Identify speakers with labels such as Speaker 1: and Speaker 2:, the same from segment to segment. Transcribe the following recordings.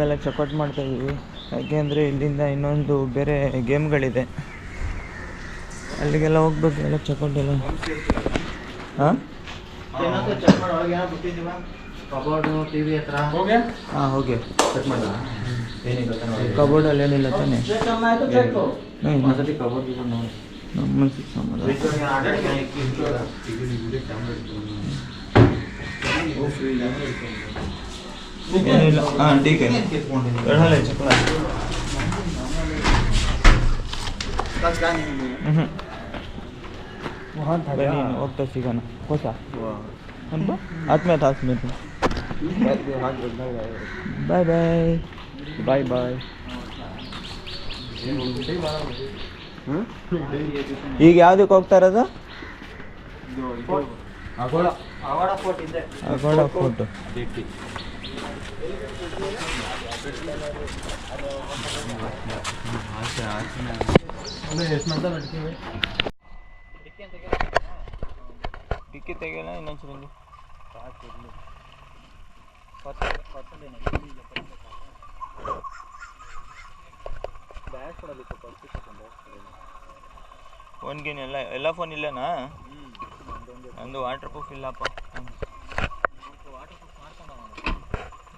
Speaker 1: ಎಲ್ಲ ಚೆಕ್ಔಟ್ ಮಾಡ್ತಾ ಇದ್ದೀವಿ. ಯಾಕೆಂದರೆ ಇಲ್ಲಿಂದ ಇನ್ನೊಂದು ಬೇರೆ ಗೇಮ್ಗಳಿದೆ. ಅಲ್ಲಿಗೆಲ್ಲ ಹೋಗ್ಬೇಕು ಎಲ್ಲ ಚೆಕ್ಔಟ್ ಎಲ್ಲ. ಹಾಂ?
Speaker 2: ಕಬೋರ್ಡ್ ಟಿವಿ ಹತ್ರ.
Speaker 1: ಹಾಂ ಹೋಗಿ. ಕಬೋರ್ಡಲ್ಲಿ ಏನಿಲ್ಲ ತಾನೆ. ಹ್ಮ್.
Speaker 2: ಒಂದ್ಸತಿ ಕಬೋರ್ಡ್ ನೋಡಿ
Speaker 1: ನಮ್ಮ ಮನ್ಸಿಗೆ ಸಮಾಧಾನ ಏನಿಲ್ಲ ಹಾಂ ಟೀಕೆ ಕಳ್ಸಲ್ಲ ಚಪ್ಪಲ ಹ್ಞೂ ಬನ್ನಿ ಹೋಗ್ತಾ ಸಿಗೋಣ ಹೊಸ ಅನ್ಬ ಆದ್ಮೇಲೆ ಆದ್ಮೇಲೆ ಬಾಯ್ ಬಾಯ್ ಬಾಯ್ ಬಾಯ್ ಈಗ ಯಾವ್ದಕ್ಕೆ ಹೋಗ್ತಾ ಇರೋದು
Speaker 2: ಅವಾಡ ಫೋರ್ಟ್
Speaker 1: ಟಿಕ್ಕಿ ತೆಗಿಯಲ್ಲ ಇನ್ನೊಂದ್ಸಲ ಒಂದು. ಫೋನ್ ಗೀನ್ ಎಲ್ಲ ಎಲ್ಲ ಫೋನ್ ಇಲ್ಲನಾ ನಂದು ವಾಟರ್ ಪ್ರೂಫ್ ಇಲ್ಲಪ್ಪ ಮಾಡ್ಕೊಂಡು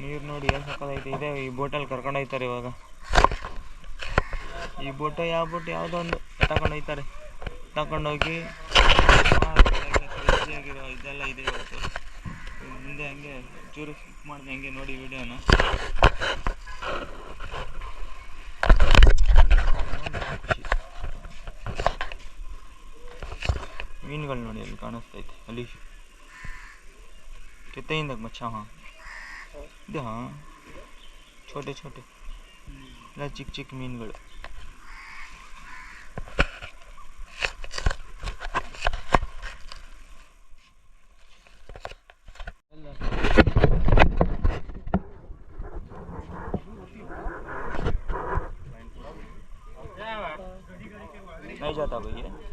Speaker 1: ನೀರು ನೋಡಿ ಏನು ಸಕ್ಕದೈತೆ ಇದೆ ಈ ಬೋಟಲ್ಲಿ ಕರ್ಕೊಂಡು ಹೋಯ್ತಾರೆ ಇವಾಗ. ಈ ಬೋಟ ಯಾವ ಬೋಟ್? ಯಾವುದೋ ಒಂದು. ತಗೊಂಡು ಹೋಯ್ತಾರೆ. ತಗೊಂಡೋಗಿ ಆಗಿರೋ ಇದೆಲ್ಲ ಇದೆ ಇವತ್ತು. ಮುಂದೆ ಹಂಗೆ ಚೂರು ಮಾಡಿದೆ ಹಂಗೆ ನೋಡಿ ವಿಡಿಯೋನ ಮೀನುಗಳು ನೋಡಿ ಅಲ್ಲಿ ಕಾಣಿಸ್ತೈತೆ ಅಲ್ಲಿ कितने तक मच्छा हाँ ಇದು ಹಾಂ ಛೋಟೆ ಛೋಟೆ ಎಲ್ಲ ಚಿಕ್ಕ ಚಿಕ್ಕ ಮೀನುಗಳು नहीं जाता भैया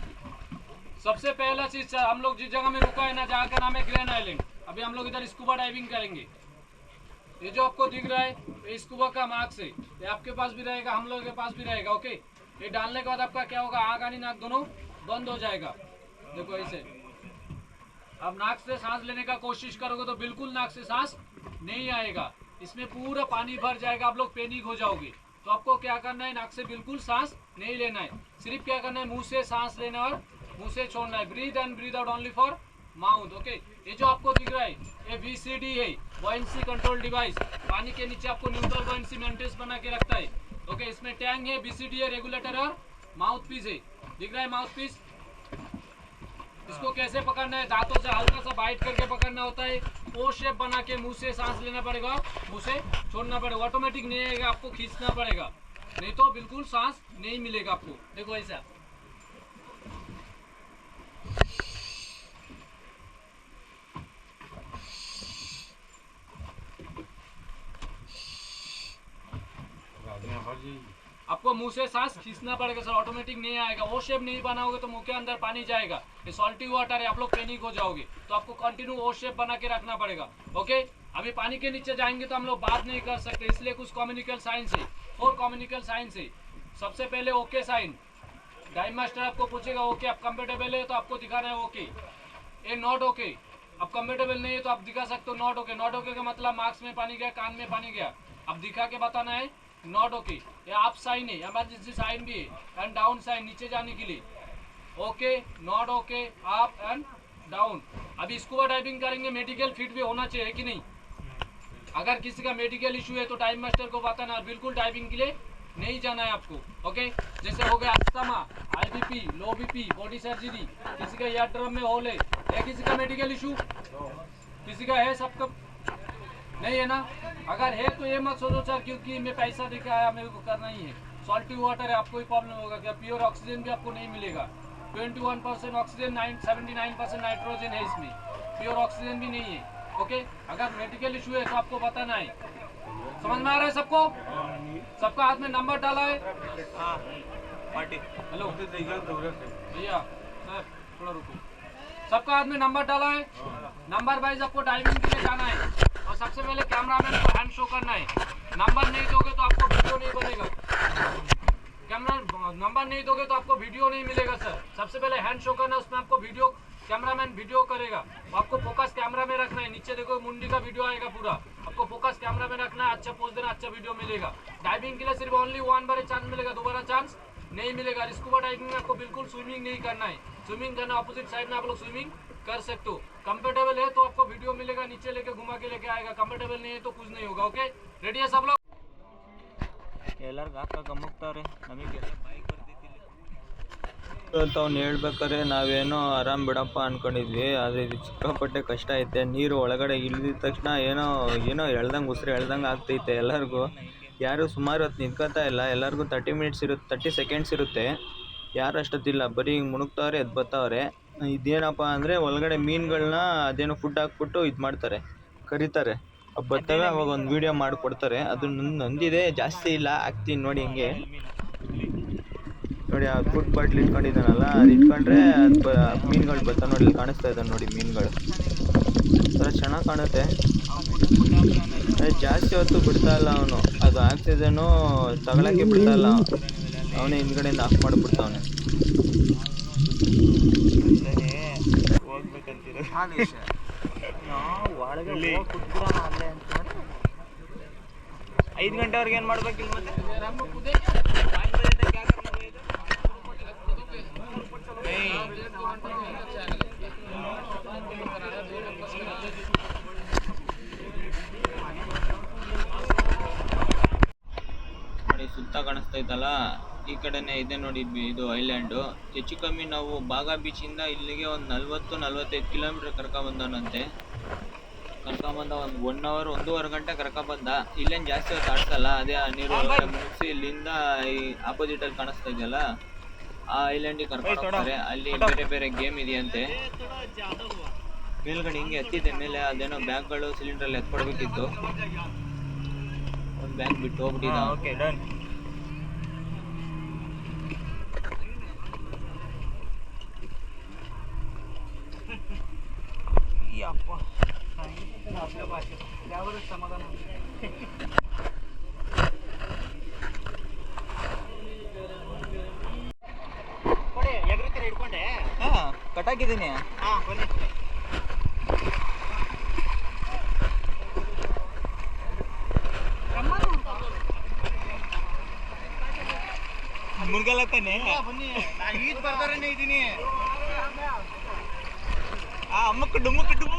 Speaker 3: सबसे पहला चीज़ हम लोग जिस जगह में रुका है ना, जहाँ का नाम है ग्रैंड आइलैंड। अभी हम लोग इधर स्कूबा डाइविंग करेंगे। ये जो आपको दिख रहा है स्कूबा का मार्क्स है, ये आपके पास भी रहेगा, हम लोग के पास भी रहेगा, ओके? ये डालने के बाद आपका क्या होगा, आग आनी नाक दोनों बंद हो जाएगा। देखो ऐसे। अब नाक से सांस लेने का कोशिश करोगे तो बिल्कुल नाक से सांस नहीं आएगा। इसमें पूरा पानी भर जाएगा, आप लोग पैनिक हो जाओगे। तो आपको क्या करना है, नाक से बिल्कुल सांस नहीं लेना है। सिर्फ़ क्या करना है, मुँह से सांस लेना और मुँह से छोड़ना है। Breathe and breathe out only for mouth okay ये जो आपको दिख रहा है, ये वीसीडी है वॉइंसी कंट्रोल डिवाइस पानी के नीचे आपको न्यूट्रल वॉइंसी मेंटेन्स बना के रखता है ओके इसमें टैंक है बीसीडी है रेगुलेटर और माउथ पीस है। दिख रहा है माउथ पीस इसको कैसे पकड़ना है? दांतों से हल्का सा बाइट करके पकड़ना होता है। ओ शेप बना के मुँह से सांस लेना पड़ेगा, मुँह से छोड़ना पड़ेगा। ऑटोमेटिक नहीं आएगा, आपको खींचना पड़ेगा। नहीं तो बिल्कुल सांस नहीं मिलेगा आपको। देखो ऐसा आपको मुँह से सांस खींचना पड़ेगा सर ऑटोमेटिक नहीं आएगा। वो शेप नहीं बनाओगे तो मुँह के अंदर पानी जाएगा। ये सॉल्टी वाटर है, आप लोग पैनिक हो जाओगे। तो आपको कंटिन्यू वो शेप बना के रखना पड़ेगा। ओके अभी पानी के नीचे जाएँगे तो हम लोग बात नहीं कर सकते, इसलिए कुछ कम्युनिकल साइंस है। और कम्युनिकल साइंस है। सबसे पहले ओके साइन डाइम मास्टर आपको पूछेगा ओके आप कंफर्टेबल है तो आपको दिखाना है ओके ये नॉट ओके अब कंफर्टेबल नहीं है तो आप दिखा सकते हो नॉट ओके नॉट ओके का मतलब मार्क्स में पानी गया, कान में पानी गया। अब दिखा के बताना है। नॉट ओके ये आप साइन है इमरजेंसी साइन भी है एंड डाउन साइन नीचे जाने के लिए। Okay not okay up and down अभी स्कूबा डाइविंग करेंगे मेडिकल फिट भी होना चाहिए कि नहीं? अगर किसी का मेडिकल इशू है तो टाइम मास्टर को बताना बिल्कुल डाइविंग के लिए नहीं जाना है आपको। ओके जैसे हो गया asthma high BP low BP body surgery किसी का ईयर ड्रम में होल है या किसी का मेडिकल इशू किसी का है सबका नहीं है ना? अगर है तो ये मत सोचो सर क्योंकि मैं पैसा देकर आया मेरे को करना ही है। सॉल्टी वाटर है आपको ही प्रॉब्लम होगा क्या? प्योर ऑक्सीजन भी आपको नहीं मिलेगा। 21 percent oxygen seventy nine percent nitrogen है इसमें। प्योर ऑक्सीजन भी नहीं है ओके अगर मेडिकल इशू है तो आपको बताना है। समझ में आ रहा है सबको? सबका हाथ में नंबर डाला है?
Speaker 4: हाँ
Speaker 3: हेलो भैया सर थोड़ा रुको। सबका हाथ में नंबर डाला है? नंबर वाइज आपको डाइविंग के लिए जाना है। सबसे पहले कैमरामैन को हैंड शो करना है। नंबर नहीं दोगे तो आपको वीडियो नहीं बनेगा। कैमरा नंबर नहीं दोगे तो आपको वीडियो नहीं मिलेगा सर सबसे पहले हैंड शो करना है उसमें आपको वीडियो कैमरामैन वीडियो करेगा। आपको फोकस कैमरा में रखना है। नीचे देखो, मुंडी का वीडियो आएगा पूरा। आपको फोकस कैमरा में रखना है। अच्छा पोज देना अच्छा वीडियो मिलेगा। डाइविंग के लिए सिर्फ़ ओनली वन बार चांस मिलेगा, दोबारा चांस नहीं मिलेगा। स्कूबा डाइविंग में आपको बिल्कुल स्विमिंग नहीं करना है। स्विमिंग करना अपोजिट साइड में आप लोग स्विमिंग कर सकते हो कंफर्टेबल है तो आपको वीडियो मिलेगा नीचे लेके घुमा के लेके आएगा कंफर्टेबल नहीं है तो कुछ नहीं होगा ओके रेडी है सब लोग
Speaker 4: ಎಲ್ಲರಿಗೂ ಹಾಕ ಗಮ್ಮಕ್ತಾವ್ರೆ ನಮಗೆಲ್ಲ ಬಾಯಿ ಬರ್ತಿದ್ದಿಲ್ಲ
Speaker 1: ಅಂತ ಅವ್ನು ಹೇಳ್ಬೇಕಾದ್ರೆ ನಾವೇನೋ ಆರಾಮ್ ಬಿಡಪ್ಪ ಅನ್ಕೊಂಡಿದ್ವಿ ಆದರೆ ಇದು ಸಿಕ್ಕಾಪಟ್ಟೆ ಕಷ್ಟ ಐತೆ ನೀರು ಒಳಗಡೆ ಇಳಿದಿದ ತಕ್ಷಣ ಏನೋ ಏನೋ ಎಳ್ದಂಗೆ ಉಸಿರು ಎಳ್ದಂಗೆ ಆಗ್ತೈತೆ ಎಲ್ಲರಿಗೂ ಯಾರು ಸುಮಾರು ಹೊತ್ತು ನಿಂತ್ಕೊತಾ ಇಲ್ಲ ಎಲ್ಲರಿಗೂ ತರ್ಟಿ ಮಿನಿಟ್ಸ್ ಇರುತ್ತೆ ತರ್ಟಿ ಸೆಕೆಂಡ್ಸ್ ಇರುತ್ತೆ ಯಾರು ಅಷ್ಟೊತ್ತಿಲ್ಲ ಬರೀ ಹಿಂಗೆ ಮುಣುಗ್ತಾವ್ರೆ ಎದ್ದು ಬರ್ತಾವ್ರೆ ಇದೇನಪ್ಪ ಅಂದರೆ ಒಳಗಡೆ ಮೀನುಗಳನ್ನ ಅದೇನೋ ಫುಡ್ ಹಾಕ್ಬಿಟ್ಟು ಇದು ಮಾಡ್ತಾರೆ, ಕರೀತಾರೆ. ಅವು ಬರ್ತವೆ, ಅವಾಗ ಒಂದು ವಿಡಿಯೋ ಮಾಡಿಕೊಡ್ತಾರೆ. ಅದು ನಂದಿದೆ, ಜಾಸ್ತಿ ಇಲ್ಲ, ಹಾಕ್ತೀನಿ ನೋಡಿ ಹಿಂಗೆ. ನೋಡಿ, ಆ ಫುಡ್ ಬಾಟ್ಲ್ ಇಟ್ಕೊಂಡಿದ್ದಾನಲ್ಲ, ಅದು ಇಟ್ಕೊಂಡ್ರೆ ಮೀನುಗಳು ಬರ್ತಾವೆ ನೋಡಿ ಇಲ್ಲಿ ಕಾಣಿಸ್ತಾ ಇದ್ದಾವೆ ನೋಡಿ ಮೀನುಗಳು. ಒಂಥರ ಚೆನ್ನಾಗಿ ಕಾಣುತ್ತೆ. ಜಾಸ್ತಿ ಹೊತ್ತು ಬಿಡ್ತಾ ಇಲ್ಲ ಅವನು. ಅದು ಆಕ್ಸಿಜನು ತಗೊಳಕ್ಕೆ ಬಿಡ್ತಾ ಇಲ್ಲ. ಅವನೇ ಹಿಂದ್ಗಡೆಯಿಂದ ಆಫ್ ಮಾಡಿಬಿಡ್ತಾವನೆ
Speaker 4: ಹೋಗ್ಬೇಕಂತೀರ ನಾವು ಒಳಗೆ ಹೋಗಿ ಕುತ್ಬಿಡೋಣ ಅಲ್ಲೇ ಅಂತ ಐದು ಗಂಟೆವರೆಗೆ ಏನು ಮಾಡ್ಬೇಕಿಲ್ಲ ಮತ್ತೆ
Speaker 1: ನೋಡಿ ಸುತ್ತ ಕಾಣಿಸ್ತಾ ಇತ್ತಲ್ಲ ಈ ಕಡೆನೇ ಇದೆ ನೋಡಿ ಇದು ಐಲ್ಯಾಂಡು. ಹೆಚ್ಚು ಕಮ್ಮಿ ನಾವು ಬಾಗಾ ಬೀಚಿಂದ ಇಲ್ಲಿಗೆ ಒಂದು ನಲ್ವತ್ತು ನಲ್ವತ್ತೈದು ಕಿಲೋಮೀಟ್ರ್ ಕರ್ಕ ಬಂದ ಒಂದು ಒನ್ ಅವರ್ ಒಂದೂವರೆ ಗಂಟೆ ಕರ್ಕೊಂಬಂದ ಇಲ್ಲೇನು ಜಾಸ್ತಿ ಹೊತ್ತು ಆಡ್ಸಲ್ಲ ಅದೇ ಆ ನೀರು ಮುಗಿಸಿ ಇಲ್ಲಿಂದ ಈ ಆಪೋಸಿಟಲ್ಲಿ ಕಾಣಿಸ್ತಾ ಇದೆಯಲ್ಲ ಆ ಐಲ್ಯಾಂಡಿಗೆ ಕರ್ಕೊಂಡು ಹೋಗ್ತಾರೆ. ಅಲ್ಲಿ ಬೇರೆ ಬೇರೆ ಗೇಮ್ ಇದೆಯಂತೆ. ಮೇಲ್ಗಡೆ ಹಿಂಗೆ ಎತ್ತಿದೆ ಮೇಲೆ ಅದೇನೋ ಬ್ಯಾಗ್ಗಳು ಸಿಲಿಂಡ್ರಲ್ಲಿ ಎತ್ಕೊಡ್ಬೇಕಿತ್ತು. ಒಂದು ಬ್ಯಾಗ್ ಬಿಟ್ಟು ಹೋಗ್ಬಿಟ್ಟಿದ್ದ ಅವ್ನು.
Speaker 4: ಓಕೆ ಡನ್ ಯಪ್ಪ ಸಮಾಧಾನ ಹಿಡ್ಕೊಂಡೆ ಹಾ ಕಟ್ಟಾಕಿದ್ದೀನಿ. ಹಾ ಬನ್ನಿ ಮುರ್ಗಲ್ಲ ತಾನೆ ಬನ್ನಿ ಇದ್ದೀನಿ. ಆ ಅಮ್ಮಕ್ಕ ಡುಮ್ಮಕ್ಕ ಡುಮ್ಮ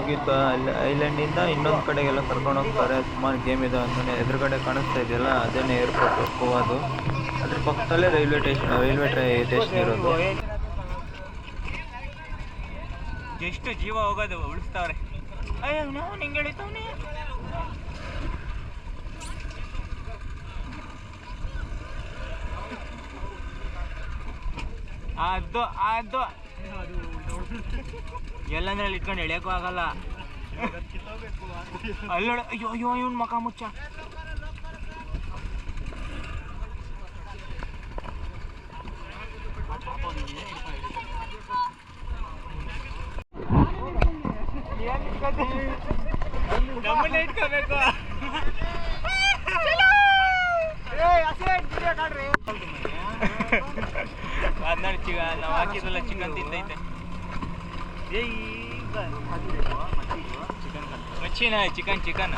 Speaker 1: ಐಲ್ಯಾಂಡಲ್ಲೆಲ್ಲ ಅಲ್ಲಿ ಐಲ್ಯಾಂಡಿಂದ ಇನ್ನೊಂದು ಕಡೆಗೆಲ್ಲ ಕರ್ಕೊಂಡು ಹೋಗ್ತಾರೆ. ಸುಮಾರು ಗೇಮ್ ಇದೆ ಅಂತಲೇ ಎದುರುಗಡೆ ಕಾಣಿಸ್ತಾ ಇದೆಯಲ್ಲ, ಅದೇನೇ ಏರ್ಪೋರ್ಟ್ ಗೋವಾದು. ಅದ್ರ ಪಕ್ಕದಲ್ಲೇ ರೈಲ್ವೆ ಸ್ಟೇಷನ್ ರೈಲ್ವೆ ಸ್ಟೇಷನ್ ಇರೋದು.
Speaker 4: ಎಷ್ಟು ಜೀವ ಹೋಗೋದು ಉಳಿಸ್ತಾವ್ರೆ. ಅದು ಅದು. ಎಲ್ಲಂದ್ರಲ್ಲಿ ಇಟ್ಕೊಂಡು ಎಳೆಯೋಕ್ಕೂ ಆಗಲ್ಲ. ಅಲ್ಲೋಡ ಅಯ್ಯೋ ಅಯ್ಯೋ ಇವನ್ ಮಕ ಮುಚ್ಚ. ಅದ್ನ ಇಟ್ಕೋಬೇಕು. ಚಿಕ ನಾವು ಹಾಕಿದ್ರಲ್ಲ ಚಿಕನ್ ತಿಂದೈತೆ मच्छी नाही चिकन चिकन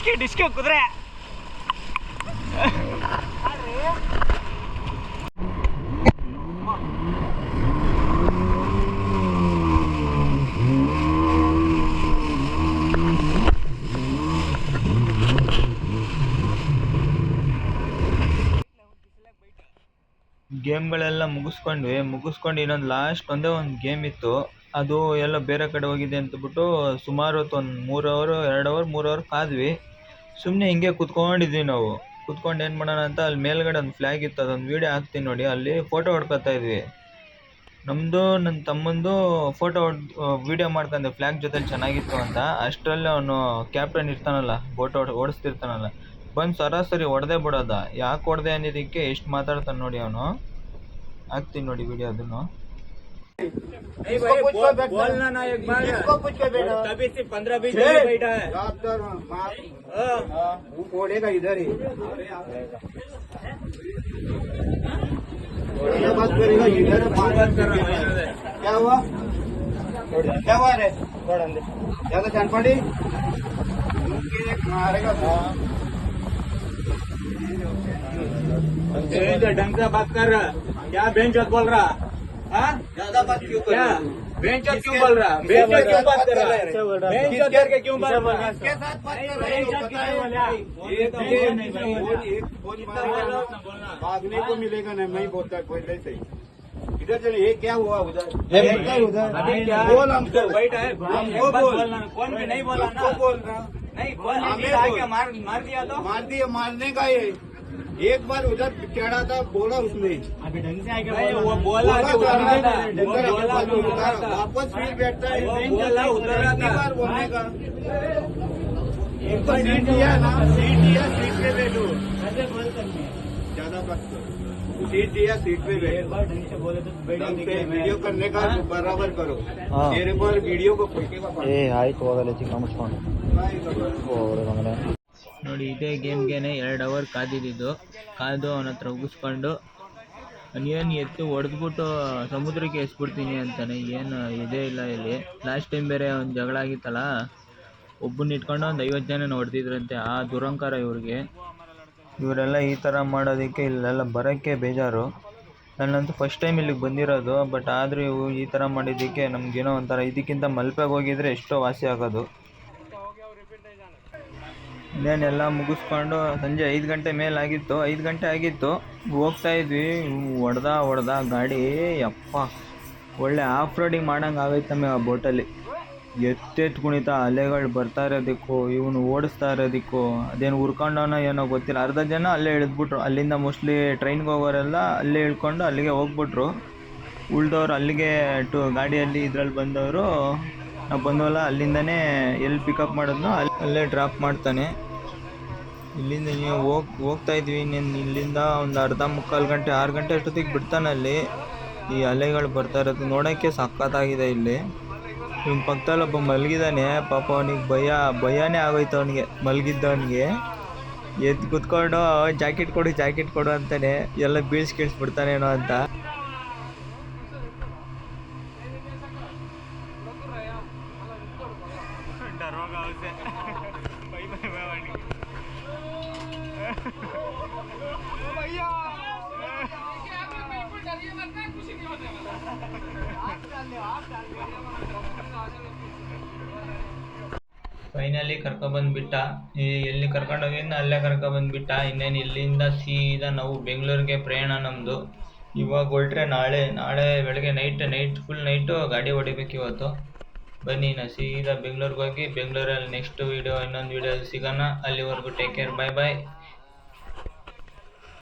Speaker 4: ಡಿಸ್ಕೆ, ಡಿಸ್ಕಿ ಕುದುರೆ.
Speaker 1: ಗೇಮ್ಗಳೆಲ್ಲ ಮುಗಿಸ್ಕೊಂಡ್ವಿ. ಮುಗಿಸ್ಕೊಂಡು ಇನ್ನೊಂದು ಲಾಸ್ಟ್ ಒಂದೇ ಒಂದು ಗೇಮ್ ಇತ್ತು. ಅದು ಎಲ್ಲ ಬೇರೆ ಕಡೆ ಹೋಗಿದೆ ಅಂತಬಿಟ್ಟು ಸುಮಾರು ಹೊತ್ತು ಒಂದು ಮೂರು ಅವರು ಎರಡು ಅವರ್ ಮೂರು ಅವರ್ ಕಾದ್ವಿ. ಸುಮ್ಮನೆ ಹಿಂಗೆ ಕುತ್ಕೊಂಡಿದ್ವಿ ನಾವು. ಕುತ್ಕೊಂಡು ಏನು ಮಾಡೋಣ ಅಂತ ಅಲ್ಲಿ ಮೇಲ್ಗಡೆ ಒಂದು ಫ್ಲ್ಯಾಗ್ ಇತ್ತು, ಅದೊಂದು ವೀಡಿಯೋ ಹಾಕ್ತೀನಿ ನೋಡಿ. ಅಲ್ಲಿ ಫೋಟೋ ಹೊಡ್ಕೊತಾ ಇದ್ವಿ. ನಮ್ಮದು ನನ್ನ ತಮ್ಮಂದು ಫೋಟೋ ಹೊಡ್ ವೀಡಿಯೋ ಮಾಡ್ಕೊಂಡೆ ಫ್ಲ್ಯಾಗ್ ಜೊತೆಲಿ ಚೆನ್ನಾಗಿತ್ತು ಅಂತ. ಅಷ್ಟರಲ್ಲಿ ಅವನು ಕ್ಯಾಪ್ಟನ್ ಇರ್ತಾನಲ್ಲ ಓಡ್, ಓಡಿಸ್ತಿರ್ತಾನಲ್ಲ. ಬಂದು ಸರಾಸರಿ ಹೊಡೆದೇ ಬಿಡೋದ. ಯಾಕೆ ಹೊಡೆದೆ ಅನ್ನೋದಕ್ಕೆ ಎಷ್ಟು ಮಾತಾಡ್ತಾನೆ ನೋಡಿ ಅವನು. ಹಾಕ್ತೀನಿ ನೋಡಿ ವಿಡಿಯೋ ಅದನ್ನು.
Speaker 4: बोलना ना एक बार।
Speaker 2: किसको पूछ के बैठा
Speaker 4: तभी से पंद्रह बीस। बैठा है।
Speaker 2: तो
Speaker 4: हाँ।
Speaker 2: वो इधर ही। बात करेगा इधर बात कर रहा है क्या हुआ? क्या हुआ रे? ज़्यादा जान पड़ी मारेगा
Speaker 4: ढंग से बात कर रहा क्या बेंच बोल रहा
Speaker 2: ज़्यादा बात क्यों कर रहा है?
Speaker 4: बेंच क्यों बोल रहा? बेंच क्यों बात कर रहा? है? बेंच करके क्यों बात कर रहा
Speaker 2: किसके साथ बात कर रहे हो?
Speaker 4: बेंच
Speaker 2: बताओ।
Speaker 4: क्यों बोला?
Speaker 2: ये तो
Speaker 4: ये
Speaker 2: ये
Speaker 4: नहीं
Speaker 2: नहीं
Speaker 4: बोला।
Speaker 2: एक भागने को मिलेगा नहीं मैं बोलता कोई नहीं सही। इधर चलिए ये क्या हुआ उधर? उधर? बोल हमको
Speaker 4: बैठा है।
Speaker 2: हमको बोल।
Speaker 4: कौन भी नहीं बोला ना?
Speaker 2: बोल रहा
Speaker 4: नहीं बोलने आके मार मार दिया तो।
Speaker 2: मार दिया मारने का ये। एक बार उधर चढ़ा था बोला उसने।
Speaker 4: ढंग से बोला तो
Speaker 2: वापस फिर बैठता है। बोलने का सीट दिया सीट सीट पे बैठो। ऐसे बोल ज़्यादा सीट दिया सीट पे बैठो। वीडियो करने का बराबर करो। मेरे पर वीडियो को
Speaker 1: ए ನೋಡಿ, ಇದೇ ಗೇಮ್ಗೆನೆ ಎರಡು ಅವರ್ ಕಾದಿದ್ದು. ಕಾದು ಅವನ ಹತ್ರ ಉಗಿಸ್ಕೊಂಡು ಏನು ಎತ್ತು ಹೊಡೆದ್ಬಿಟ್ಟು ಸಮುದ್ರಕ್ಕೆ ಎಸ್ಬಿಡ್ತೀನಿ ಅಂತಾನೆ. ಏನು, ಇದೇ ಇಲ್ಲ ಇಲ್ಲಿ. ಲಾಸ್ಟ್ ಟೈಮ್ ಬೇರೆ ಒಂದು ಜಗಳ ಆಗಿತ್ತಲ್ಲ ಒಬ್ಬನ್ನ ಇಟ್ಕೊಂಡು ಒಂದು ಐವತ್ತು ಜನ ಹೊಡೆದಿದ್ರಂತೆ, ಆ ದುರಂಕಾರ ಇವ್ರಿಗೆ. ಇವರೆಲ್ಲ ಈ ಥರ ಮಾಡೋದಕ್ಕೆ ಇಲ್ಲೆಲ್ಲ ಬರೋಕ್ಕೆ ಬೇಜಾರು. ನಾನಂತೂ ಫಸ್ಟ್ ಟೈಮ್ ಇಲ್ಲಿಗೆ ಬಂದಿರೋದು ಬಟ್ ಆದರೂ ಇವು ಈ ಥರ ಮಾಡಿದ್ದಕ್ಕೆ ನಮಗೇನೋ ಒಂಥರ ಇದಕ್ಕಿಂತ ಮಲ್ಪೆಗೆ ಹೋಗಿದ್ರೆ ಎಷ್ಟೋ ವಾಸಿ ಆಗೋದು. ಇನ್ನೇನೆಲ್ಲ ಮುಗಿಸ್ಕೊಂಡು ಸಂಜೆ ಐದು ಗಂಟೆ ಮೇಲೆ ಆಗಿತ್ತು ಐದು ಗಂಟೆ ಆಗಿತ್ತು. ಹೋಗ್ತಾ ಇದ್ವಿ. ಹೊಡೆದ ಹೊಡೆದ ಗಾಡಿ, ಯಪ್ಪ. ಒಳ್ಳೆ ಆಫ್ ರೋಡಿಂಗ್ ಮಾಡಂಗೆ ನಮಗೆ ಆ ಬೋಟಲ್ಲಿ. ಎತ್ತೆತ್ ಕುಣಿತ ಅಲೆಗಳು ಬರ್ತಾ ಇರೋದಕ್ಕೂ, ಇವನು ಓಡಿಸ್ತಾ ಇರೋದಕ್ಕೂ, ಅದೇನು ಹುರ್ಕೊಂಡವನ ಏನೋ ಗೊತ್ತಿಲ್ಲ. ಅರ್ಧ ಜನ ಅಲ್ಲೇ ಇಳಿದ್ಬಿಟ್ರು. ಅಲ್ಲಿಂದ ಮೋಸ್ಟ್ಲಿ ಟ್ರೈನ್ಗೆ ಹೋಗೋರೆಲ್ಲ ಅಲ್ಲೇ ಇಳ್ಕೊಂಡು ಅಲ್ಲಿಗೆ ಹೋಗ್ಬಿಟ್ರು. ಉಳ್ದವ್ರು ಅಲ್ಲಿಗೆ ಟು ಗಾಡಿಯಲ್ಲಿ ಇದ್ರಲ್ಲಿ ಬಂದವರು ನಾವು ಬಂದವಲ್ಲ, ಅಲ್ಲಿಂದನೇ ಎಲ್ಲಿ ಪಿಕಪ್ ಮಾಡಿದ್ನೋ, ಅಲ್ಲಿ ಅಲ್ಲೇ ಡ್ರಾಪ್ ಮಾಡ್ತಾನೆ. ಇಲ್ಲಿಂದ ನೀವು ಹೋಗ್ ಹೋಗ್ತಾ ಇದ್ವಿ ನೀನು ಇಲ್ಲಿಂದ ಒಂದು ಅರ್ಧ ಮುಕ್ಕಾಲು ಗಂಟೆ, ಆರು ಗಂಟೆ ಅಷ್ಟೊತ್ತಿಗೆ ಬಿಡ್ತಾನೆ ಅಲ್ಲಿ. ಈ ಅಲೆಗಳು ಬರ್ತಾ ಇರೋದು ನೋಡೋಕ್ಕೆ ಸಖತ್ತಾಗಿದೆ ಇಲ್ಲಿ. ಇವ್ನ ಪಕ್ಕದಲ್ಲಿ ಒಬ್ಬ ಮಲಗಿದ್ದಾನೆ ಪಾಪ ಅವನಿಗೆ ಭಯ, ಭಯನೇ ಆಗೋಯ್ತು ಅವನಿಗೆ ಮಲಗಿದ್ದವನಿಗೆ ಎದ್ದು ಕುತ್ಕೊಂಡು, ಜಾಕೆಟ್ ಕೊಡು ಜಾಕೆಟ್ ಕೊಡು ಅಂತಾನೆ, ಎಲ್ಲ ಬೀಳ್ಸಿ ಕೇಳಿಸ್ಬಿಡ್ತಾನೇನೋ ಅಂತ. ಫೈನಲಿ ಕರ್ಕೊಬಂದ್ಬಿಟ್ಟ. ಎಲ್ಲಿ ಕರ್ಕೊಂಡೋಗಿದ್ನ? ಅಲ್ಲೇ ಕರ್ಕೊಬಂದ್ಬಿಟ್ಟ. ಇನ್ನೇನು ಇಲ್ಲಿಂದ ಸೀದಾ ನಾವು ಬೆಂಗಳೂರಿಗೆ ಪ್ರಯಾಣ ನಮ್ಮದು ಇವಾಗ ಹೊರಟ್ರೆ ನಾಳೆ ನಾಳೆ ಬೆಳಗ್ಗೆ ನೈಟ್ ನೈಟ್ ಫುಲ್ ನೈಟು ಗಾಡಿ ಹೊಡಿಬೇಕು ಇವತ್ತು. ಬನ್ನಿ, ನಾ ಸೀದಾ ಬೆಂಗಳೂರಿಗೆ ಹೋಗಿ ಬೆಂಗಳೂರಲ್ಲಿ ನೆಕ್ಸ್ಟ್ ವೀಡಿಯೋ ಇನ್ನೊಂದು ವೀಡಿಯೋ ಸಿಗೋಣ. ಅಲ್ಲಿವರೆಗೂ ಟೇಕ್ ಕೇರ್ ಬಾಯ್ ಬಾಯ್